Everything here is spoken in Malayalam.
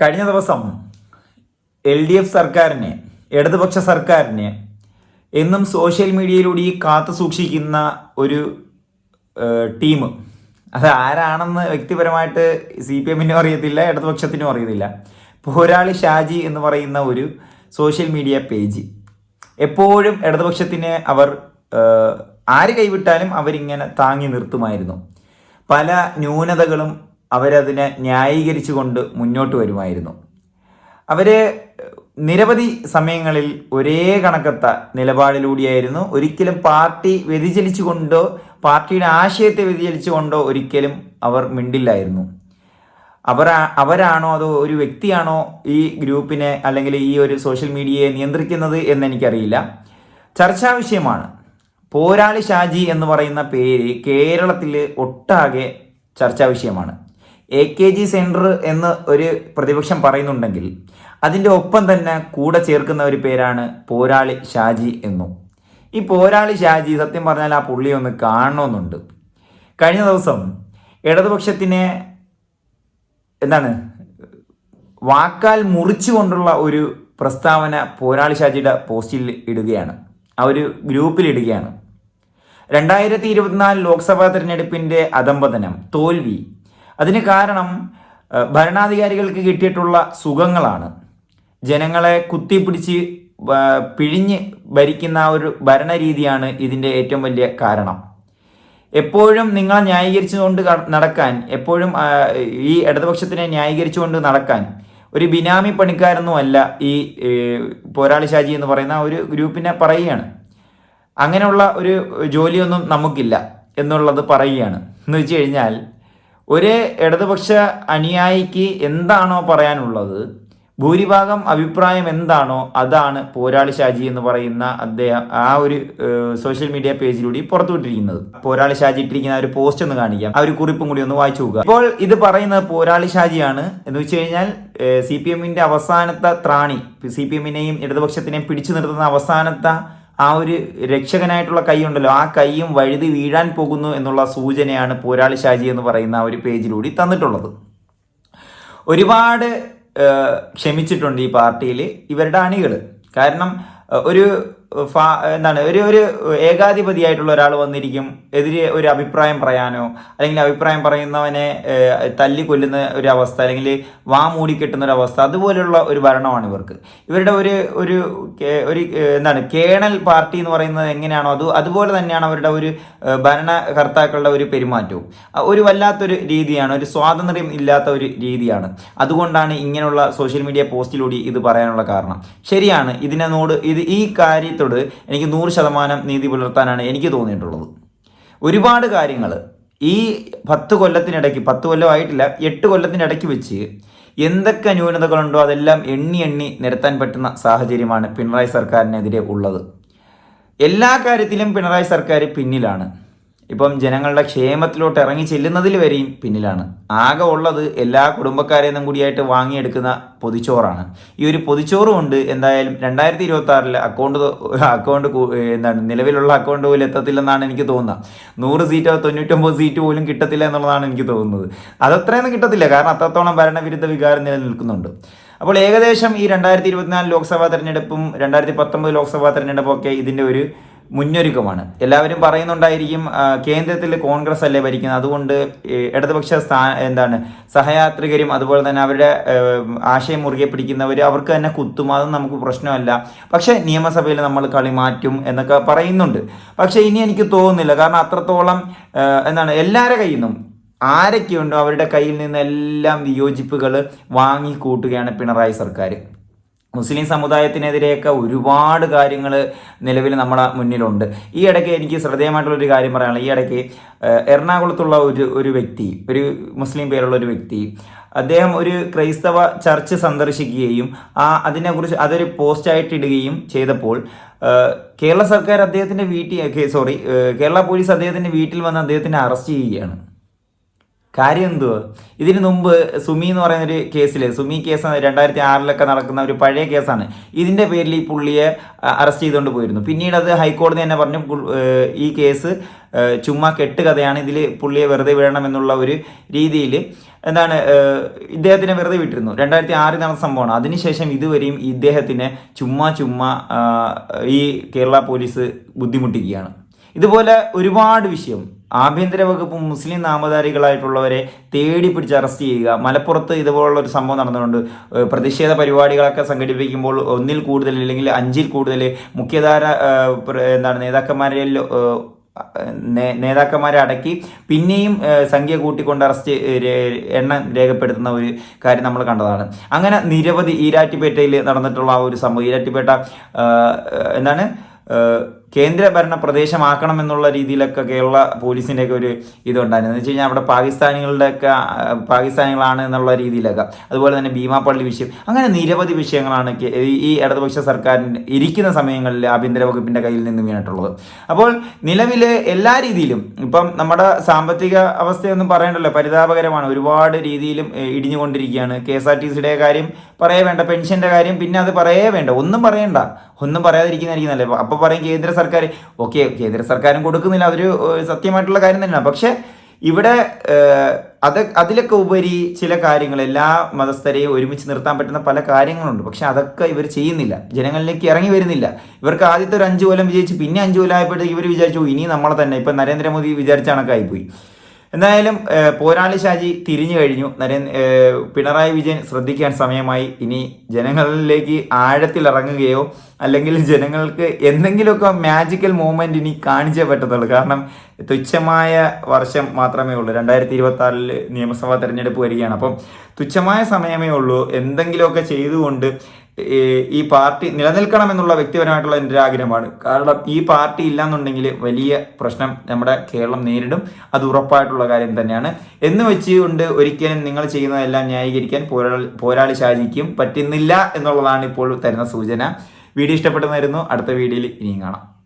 കഴിഞ്ഞ ദിവസം എൽ ഡി എഫ് സർക്കാരിനെ ഇടതുപക്ഷ സർക്കാരിനെ എന്നും സോഷ്യൽ മീഡിയയിലൂടെ ഈ കാത്തു സൂക്ഷിക്കുന്ന ഒരു ടീം. അത് ആരാണെന്ന് വ്യക്തിപരമായിട്ട് സി പി എമ്മിനും അറിയത്തില്ല ഇടതുപക്ഷത്തിനും അറിയത്തില്ല. പോരാളി ഷാജി എന്ന് പറയുന്ന ഒരു സോഷ്യൽ മീഡിയ പേജ്. എപ്പോഴും ഇടതുപക്ഷത്തിന് അവർ ആര് കൈവിട്ടാലും അവരിങ്ങനെ താങ്ങി നിർത്തുമായിരുന്നു. പല ന്യൂനതകളും അവരതിനെ ന്യായീകരിച്ചുകൊണ്ട് മുന്നോട്ട് വരുമായിരുന്നു. അവർ നിരവധി സമയങ്ങളിൽ ഒരേ കണക്കത്ത നിലപാടിലൂടെയായിരുന്നു ഒരിക്കലും പാർട്ടി വ്യതിചലിച്ചുകൊണ്ടോ പാർട്ടിയുടെ ആശയത്തെ വ്യതിചലിച്ചുകൊണ്ടോ ഒരിക്കലും അവർ മിണ്ടില്ലായിരുന്നു. അവർ അവരാണോ അതോ ഒരു വ്യക്തിയാണോ ഈ ഗ്രൂപ്പിനെ അല്ലെങ്കിൽ ഈ ഒരു സോഷ്യൽ മീഡിയയെ നിയന്ത്രിക്കുന്നത് എന്ന് എനിക്കറിയില്ല ചർച്ചാ വിഷയമാണ്. പോരാളി ഷാജി എന്ന് പറയുന്ന പേര് കേരളത്തിൽ ഒട്ടാകെ ചർച്ചാ വിഷയമാണ്. എ കെ ജി സെന്റർ എന്ന് ഒരു പ്രതിപക്ഷം പറയുന്നുണ്ടെങ്കിൽ അതിന്റെ ഒപ്പം തന്നെ കൂടെ ചേർക്കുന്ന ഒരു പേരാണ് പോരാളി ഷാജി എന്നും. ഈ പോരാളി ഷാജി സത്യം പറഞ്ഞാൽ ആ പുള്ളി ഒന്ന് കാണണമെന്നുണ്ട് കഴിഞ്ഞ ദിവസം ഇടതുപക്ഷത്തിനെ എന്താണ് വാക്കാൽ മുറിച്ചുകൊണ്ടുള്ള ഒരു പ്രസ്താവന പോരാളി ഷാജിയുടെ പോസ്റ്റിൽ ഇടുകയാണ്. ആ ഒരു ഗ്രൂപ്പിൽ ഇടുകയാണ്. രണ്ടായിരത്തി ഇരുപത്തിനാല് ലോക്സഭാ തിരഞ്ഞെടുപ്പിന്റെ അധംപതനം തോൽവി അതിന് കാരണം ഭരണാധികാരികൾക്ക് കിട്ടിയിട്ടുള്ള സുഖങ്ങളാണ്. ജനങ്ങളെ കുത്തിപ്പിടിച്ച് പിഴിഞ്ഞ് ഭരിക്കുന്ന ഒരു ഭരണരീതിയാണ് ഇതിന്റെ ഏറ്റവും വലിയ കാരണം. എപ്പോഴും നിങ്ങളെ ന്യായീകരിച്ചുകൊണ്ട് നടക്കാൻ എപ്പോഴും ഈ ഇടതുപക്ഷത്തിനെ ന്യായീകരിച്ചുകൊണ്ട് നടക്കാൻ ഒരു ബിനാമി പണിക്കാരൊന്നും അല്ല ഈ പോരാളി ഷാജി എന്ന് പറയുന്ന ഒരു ഗ്രൂപ്പിനെ പറയുകയാണ്. അങ്ങനെയുള്ള ഒരു ജോലിയൊന്നും നമുക്കില്ല എന്നുള്ളത് പറയുകയാണ്. എന്ന് വെച്ച് കഴിഞ്ഞാൽ ഒരു ഇടതുപക്ഷ അനുയായിക്ക് എന്താണോ പറയാനുള്ളത്? ഭൂരിഭാഗം അഭിപ്രായം എന്താണോ അതാണ് പോരാളി ഷാജി എന്ന് പറയുന്ന അദ്ദേഹം ആ ഒരു സോഷ്യൽ മീഡിയ പേജിലൂടെ പുറത്തുവിട്ടിരിക്കുന്നത്. പോരാളി ഷാജി ഇട്ടിരിക്കുന്ന ഒരു പോസ്റ്റ് ഒന്ന് കാണിക്കാം. ആ ഒരു കുറിപ്പും കൂടി ഒന്ന് വായിച്ചു നോക്കുക. ഇപ്പോൾ ഇത് പറയുന്നത് പോരാളി ഷാജിയാണ്. എന്ന് വെച്ച് കഴിഞ്ഞാൽ സി പി എമ്മിന്റെ അവസാനത്തെ ത്രാണി സി പി എമ്മിനെയും ഇടതുപക്ഷത്തിനെയും പിടിച്ചു നിർത്തുന്ന അവസാനത്തെ ആ ഒരു രക്ഷകനായിട്ടുള്ള കൈ ഉണ്ടല്ലോ ആ കൈയും വഴുതി വീഴാൻ പോകുന്നു എന്നുള്ള സൂചനയാണ് പോരാളി ഷാജി എന്ന് പറയുന്ന ആ ഒരു പേജിലൂടെ തന്നിട്ടുള്ളത്. ഒരുപാട് ക്ഷമിച്ചിട്ടുണ്ട് ഈ പാർട്ടിയിൽ ഇവരുടെ അണികൾ കാരണം ഒരു എന്താണ് ഒരു ഒരു ഏകാധിപതിയായിട്ടുള്ള ഒരാൾ വന്നിരിക്കും. എതിരെ ഒരു അഭിപ്രായം പറയാനോ അല്ലെങ്കിൽ അഭിപ്രായം പറയുന്നവനെ തല്ലി കൊല്ലുന്ന ഒരു അവസ്ഥ അല്ലെങ്കിൽ വാ മൂടി മൂടിക്കെട്ടുന്ന ഒരു അവസ്ഥ അതുപോലെയുള്ള ഒരു ഭരണമാണ് ഇവർക്ക്. ഇവരുടെ ഒരു ഒരു ഒരു എന്താണ് കേണൽ പാർട്ടി എന്ന് പറയുന്നത് എങ്ങനെയാണോ അത് അതുപോലെ തന്നെയാണ് അവരുടെ ഒരു ഭരണകർത്താക്കളുടെ ഒരു പെരുമാറ്റവും. ഒരു വല്ലാത്തൊരു രീതിയാണ് ഒരു സ്വാതന്ത്ര്യം ഇല്ലാത്ത ഒരു രീതിയാണ്. അതുകൊണ്ടാണ് ഇങ്ങനെയുള്ള സോഷ്യൽ മീഡിയ പോസ്റ്റിലൂടെ ഇത് പറയാനുള്ള കാരണം. ശരിയാണ് ഇതിനോട് ഇത് ഈ കാര്യത്തോട് എനിക്ക് നൂറ് ശതമാനം നീതി പുലർത്താനാണ് എനിക്ക് തോന്നിയിട്ടുള്ളത്. ഒരുപാട് കാര്യങ്ങൾ ഈ പത്ത് കൊല്ലത്തിനിടയ്ക്ക് പത്ത് കൊല്ലമായിട്ടില്ല എട്ട് കൊല്ലത്തിനിടയ്ക്ക് വെച്ച് എന്തൊക്കെ ന്യൂനതകളുണ്ടോ അതെല്ലാം എണ്ണി എണ്ണി നിരത്താൻ പറ്റുന്ന സാഹചര്യമാണ് പിണറായി സർക്കാരിനെതിരെ ഉള്ളത്. എല്ലാ കാര്യത്തിലും പിണറായി സർക്കാർ പിന്നിലാണ്. ഇപ്പം ജനങ്ങളുടെ ക്ഷേമത്തിലോട്ട് ഇറങ്ങി ചെല്ലുന്നതിൽ വരെയും പിന്നിലാണ്. ആകെ ഉള്ളത് എല്ലാ കുടുംബക്കാരെയും കൂടിയായിട്ട് വാങ്ങിയെടുക്കുന്ന പൊതിച്ചോറാണ്. ഈ ഒരു പൊതിച്ചോറ് കൊണ്ട് എന്തായാലും രണ്ടായിരത്തി ഇരുപത്തി ആറിൽ അക്കൗണ്ട് അക്കൗണ്ട് എന്താണ് നിലവിലുള്ള അക്കൗണ്ട് പോലും എത്തത്തില്ലെന്നാണ് എനിക്ക് തോന്നുന്നത്. നൂറ് സീറ്റോ തൊണ്ണൂറ്റൊമ്പത് സീറ്റ് പോലും കിട്ടത്തില്ല എന്നുള്ളതാണ് എനിക്ക് തോന്നുന്നത്. അതത്രയൊന്നും കിട്ടത്തില്ല. കാരണം അത്രത്തോളം ഭരണവിരുദ്ധ വികാരം നിലനിൽക്കുന്നുണ്ട്. അപ്പോൾ ഏകദേശം ഈ രണ്ടായിരത്തി ഇരുപത്തിനാല് ലോക്സഭാ തെരഞ്ഞെടുപ്പും രണ്ടായിരത്തി പത്തൊമ്പത് ലോക്സഭാ തെരഞ്ഞെടുപ്പും ഒക്കെ ഇതിന്റെ ഒരു മുന്നൊരുക്കമാണ്. എല്ലാവരും പറയുന്നുണ്ടായിരിക്കും കേന്ദ്രത്തിൽ കോൺഗ്രസ് അല്ലേ ഭരിക്കുന്നത്? അതുകൊണ്ട് ഇടതുപക്ഷ സ്ഥാ എന്താണ് സഹയാത്രികരും അതുപോലെ തന്നെ അവരുടെ ആശയം മുറുകെ പിടിക്കുന്നവർ അവർക്ക് തന്നെ കുത്തും. അതും നമുക്ക് പ്രശ്നമല്ല. പക്ഷേ നിയമസഭയിൽ നമ്മൾ കളി മാറ്റും എന്നൊക്കെ പറയുന്നുണ്ട്. പക്ഷേ ഇനി എനിക്ക് തോന്നുന്നില്ല. കാരണം അത്രത്തോളം എന്താണ് എല്ലാവരുടെ കയ്യിൽ നിന്നും ആരൊക്കെയുണ്ടോ അവരുടെ കയ്യിൽ നിന്നെല്ലാം വിയോജിപ്പുകൾ വാങ്ങിക്കൂട്ടുകയാണ് പിണറായി സർക്കാർ മുസ്ലിം സമുദായത്തിനെതിരെയൊക്കെ ഒരുപാട് കാര്യങ്ങൾ നിലവിൽ നമ്മുടെ മുന്നിലുണ്ട്. ഈ ഇടയ്ക്ക് എനിക്ക് ശ്രദ്ധേയമായിട്ടുള്ള ഒരു കാര്യം പറയാനുള്ളത് ഈ ഇടയ്ക്ക് എറണാകുളത്തുള്ള ഒരു ഒരു വ്യക്തി ഒരു മുസ്ലിം പേരുള്ള ഒരു വ്യക്തി അദ്ദേഹം ഒരു ക്രൈസ്തവ ചർച്ച് സന്ദർശിക്കുകയും ആ അതിനെക്കുറിച്ച് അതൊരു പോസ്റ്റായിട്ട് ഇടുകയും ചെയ്തപ്പോൾ കേരള സർക്കാർ അദ്ദേഹത്തിന്റെ വീട്ടിൽ സോറി കേരള പോലീസ് അദ്ദേഹത്തിന്റെ വീട്ടിൽ വന്ന് അദ്ദേഹത്തിനെ അറസ്റ്റ് ചെയ്യുകയാണ്. കാര്യം എന്തുവാ ഇതിന് മുമ്പ് സുമി എന്ന് പറയുന്ന ഒരു കേസിൽ സുമി കേസ് രണ്ടായിരത്തി ആറിലൊക്കെ നടക്കുന്ന ഒരു പഴയ കേസാണ്. ഇതിന്റെ പേരിൽ ഈ പുള്ളിയെ അറസ്റ്റ് ചെയ്തുകൊണ്ട് പോയിരുന്നു. പിന്നീട് അത് ഹൈക്കോടതി തന്നെ പറഞ്ഞു ഈ കേസ് ചുമ്മാ കെട്ട് കഥയാണ് ഇതിൽ പുള്ളിയെ വെറുതെ വിടണം എന്നുള്ള ഒരു രീതിയിൽ എന്താണ് ഇദ്ദേഹത്തിനെ വെറുതെ വിട്ടിരുന്നു. രണ്ടായിരത്തി ആറിൽ നടന്ന സംഭവമാണ്. അതിനുശേഷം ഇതുവരെയും ഇദ്ദേഹത്തിനെ ചുമ്മാ ചുമ്മാ ഈ കേരള പോലീസ് ബുദ്ധിമുട്ടിക്കുകയാണ്. ഇതുപോലെ ഒരുപാട് വിഷയം. ആഭ്യന്തര വകുപ്പ് മുസ്ലിം നാമധാരികളായിട്ടുള്ളവരെ തേടി പിടിച്ച് അറസ്റ്റ് ചെയ്യുക. മലപ്പുറത്ത് ഇതുപോലുള്ള ഒരു സംഭവം നടന്നിട്ടുണ്ട്. പ്രതിഷേധ പരിപാടികളൊക്കെ സംഘടിപ്പിക്കുമ്പോൾ ഒന്നിൽ കൂടുതൽ അല്ലെങ്കിൽ അഞ്ചിൽ കൂടുതൽ മുഖ്യധാര എന്താണ് നേതാക്കന്മാരെ നേതാക്കന്മാരെ അടക്കി പിന്നെയും സംഖ്യ കൂട്ടിക്കൊണ്ട് അറസ്റ്റ് എണ്ണം രേഖപ്പെടുത്തുന്ന ഒരു കാര്യം നമ്മൾ കണ്ടതാണ്. അങ്ങനെ നിരവധി ഈരാറ്റുപേട്ടയിൽ നടന്നിട്ടുള്ള ആ ഒരു സംഭവം. ഈരാറ്റുപേട്ട എന്താണ് കേന്ദ്രഭരണ പ്രദേശമാക്കണമെന്നുള്ള രീതിയിലൊക്കെ കേരള പോലീസിന്റെ ഒക്കെ ഒരു ഇതുണ്ടായിരുന്നു. എന്ന് വെച്ച് കഴിഞ്ഞാൽ അവിടെ പാകിസ്ഥാനികളുടെയൊക്കെ പാകിസ്ഥാനികളാണ് എന്നുള്ള രീതിയിലൊക്കെ. അതുപോലെ തന്നെ ഭീമാപ്പള്ളി വിഷയം. അങ്ങനെ നിരവധി വിഷയങ്ങളാണ് ഈ ഇടതുപക്ഷ സർക്കാരിന്റെ ഇരിക്കുന്ന സമയങ്ങളിൽ ആഭ്യന്തര വകുപ്പിന്റെ കയ്യിൽ നിന്ന് വീണിട്ടുള്ളത്. അപ്പോൾ നിലവിലെ എല്ലാ രീതിയിലും ഇപ്പം നമ്മുടെ സാമ്പത്തിക അവസ്ഥയൊന്നും പറയണ്ടല്ലോ. പരിതാപകരമാണ്. ഒരുപാട് രീതിയിലും ഇടിഞ്ഞുകൊണ്ടിരിക്കുകയാണ്. കെ എസ് ആർ ടി സിയുടെ കാര്യം പറയേ വേണ്ട പെൻഷന്റെ കാര്യം പിന്നെ അത് പറയേ വേണ്ട. ഒന്നും പറയണ്ട. ഒന്നും പറയാതിരിക്കുന്നതായിരിക്കും നല്ലത് അപ്പോൾ പറയും കേന്ദ്ര സർക്കാർ. ഓക്കെ കേന്ദ്ര സർക്കാരും കൊടുക്കുന്നില്ല. അതൊരു സത്യമായിട്ടുള്ള കാര്യം തന്നെയാണ്. പക്ഷേ ഇവിടെ അത് അതിലൊക്കെ ഉപരി ചില കാര്യങ്ങൾ എല്ലാ മതസ്ഥരെയും ഒരുമിച്ച് നിർത്താൻ പറ്റുന്ന പല കാര്യങ്ങളുണ്ട്. പക്ഷെ അതൊക്കെ ഇവർ ചെയ്യുന്നില്ല. ജനങ്ങളിലേക്ക് ഇറങ്ങി വരുന്നില്ല. ഇവർക്ക് ആദ്യത്തെ ഒരു അഞ്ച് കൊല്ലം വിജയിച്ച് പിന്നെ അഞ്ച് കൊല്ലം ആയപ്പോഴത്തേക്ക് ഇവർ വിചാരിച്ചു ഇനി നമ്മളെ തന്നെ. ഇപ്പം നരേന്ദ്രമോദി വിചാരിച്ച കണക്കായിപ്പോയി. എന്തായാലും പോരാളി ഷാജി തിരിഞ്ഞു കഴിഞ്ഞു. നരേന്ദ്ര പിണറായി വിജയൻ ശ്രദ്ധിക്കാൻ സമയമായി. ഇനി ജനങ്ങളിലേക്ക് ആഴത്തിൽ ഇറങ്ങുകയോ അല്ലെങ്കിൽ ജനങ്ങൾക്ക് എന്തെങ്കിലുമൊക്കെ മാജിക്കൽ മൂവ്മെന്റ് ഇനി കാണിച്ചേ പറ്റത്തുള്ളൂ. കാരണം തുച്ഛമായ വർഷം മാത്രമേ ഉള്ളൂ. രണ്ടായിരത്തി ഇരുപത്തി ആറിൽ നിയമസഭാ തെരഞ്ഞെടുപ്പ് വരികയാണ്. അപ്പം തുച്ഛമായ സമയമേ ഉള്ളൂ. എന്തെങ്കിലുമൊക്കെ ചെയ്തുകൊണ്ട് ഈ- പാർട്ടി നിലനിൽക്കണമെന്നുള്ള വ്യക്തിപരമായിട്ടുള്ള എന്റെ ആഗ്രഹമാണ് കാരണം ഈ പാർട്ടി ഇല്ലാന്നുണ്ടെങ്കിൽ വലിയ പ്രശ്നം നമ്മുടെ കേരളം നേരിടും. അത് ഉറപ്പായിട്ടുള്ള കാര്യം തന്നെയാണ്. എന്ന് വെച്ചുകൊണ്ട് ഒരിക്കലും നിങ്ങൾ ചെയ്യുന്നതെല്ലാം ന്യായീകരിക്കാൻ പോരാളി പോരാളി ഷാജിക്കും പറ്റുന്നില്ല എന്നുള്ളതാണ് ഇപ്പോൾ തരുന്ന സൂചന. വീഡിയോ ഇഷ്ടപ്പെട്ടെന്നായിരുന്നു അടുത്ത വീഡിയോയിൽ ഇനിയും കാണാം.